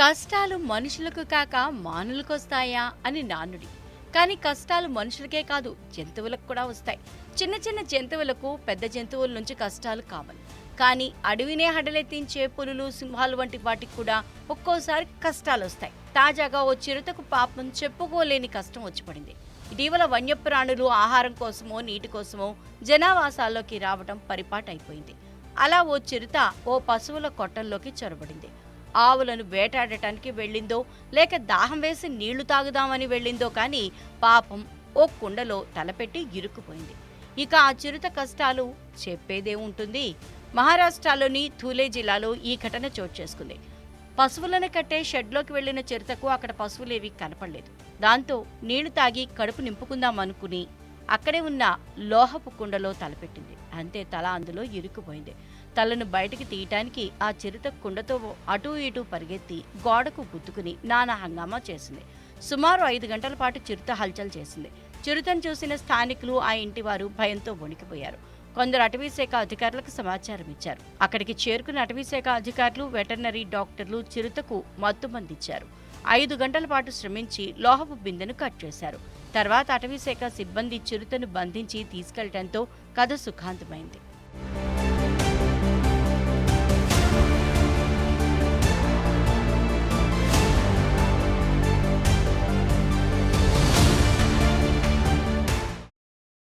కష్టాలు మనుషులకు కాక మానులకొస్తాయా అని నానుడి. కానీ కష్టాలు మనుషులకే కాదు జంతువులకు కూడా వస్తాయి. చిన్న చిన్న జంతువులకు పెద్ద జంతువుల నుంచి కష్టాలు కావాలి. కానీ అడవినే హడలెత్తించే పులులు సింహాలు వంటి వాటికి కూడా ఒక్కోసారి కష్టాలు వస్తాయి తాజాగా ఓ చిరుతకు పాపం చెప్పుకోలేని కష్టం వచ్చి పడింది ఇటీవల వన్యప్రాణులు ఆహారం కోసమో నీటి కోసమో జనావాసాల్లోకి రావడం పరిపాటైపోయింది. అలా ఓ చిరుత ఓ పశువుల కొట్టంలోకి చొరబడింది. ఆవులను వేటాడటానికి వెళ్ళిందో లేక దాహం వేసి నీళ్ళు తాగుదామని వెళ్ళిందో కానీ పాపం ఓ కుండలో తలపెట్టి ఇరుక్కుపోయింది. ఇక ఆ చిరుత కష్టాలు చెప్పేదే ఉంటుంది. మహారాష్ట్రలోని థూలే జిల్లాలో ఈ ఘటన చోటు చేసుకుంది. పశువులను కట్టే షెడ్లోకి వెళ్ళిన చిరుతకు అక్కడ పశువులేవి కనపడలేదు. దాంతో నీళ్ళు తాగి కడుపు నింపుకుందాం అనుకుని అక్కడే ఉన్న లోహపు కుండలో తలపెట్టింది. అంతే తల అందులో ఇరుక్కుపోయింది. తలను బయటికి తీయటానికి ఆ చిరుత కుండతో అటూ ఇటూ పరిగెత్తి గోడకు గుద్దుకుని నానా హంగామా చేసింది. సుమారు ఐదు గంటల పాటు చిరుత హల్చల్ చేసింది. చిరుతను చూసిన స్థానికులు ఆ ఇంటి వారు భయంతో వణికిపోయారు. కొందరు అటవీశాఖ అధికారులకు సమాచారం ఇచ్చారు. అక్కడికి చేరుకున్న అటవీశాఖ అధికారులు వెటర్నరీ డాక్టర్లు చిరుతకు మత్తుమందిచ్చారు ఐదు గంటల పాటు శ్రమించి లోహపు బిందెను కట్ చేశారు. తర్వాత అటవీశాఖ సిబ్బంది చిరుతను బంధించి తీసుకెళ్ళడంతో కథ సుఖాంతమైంది.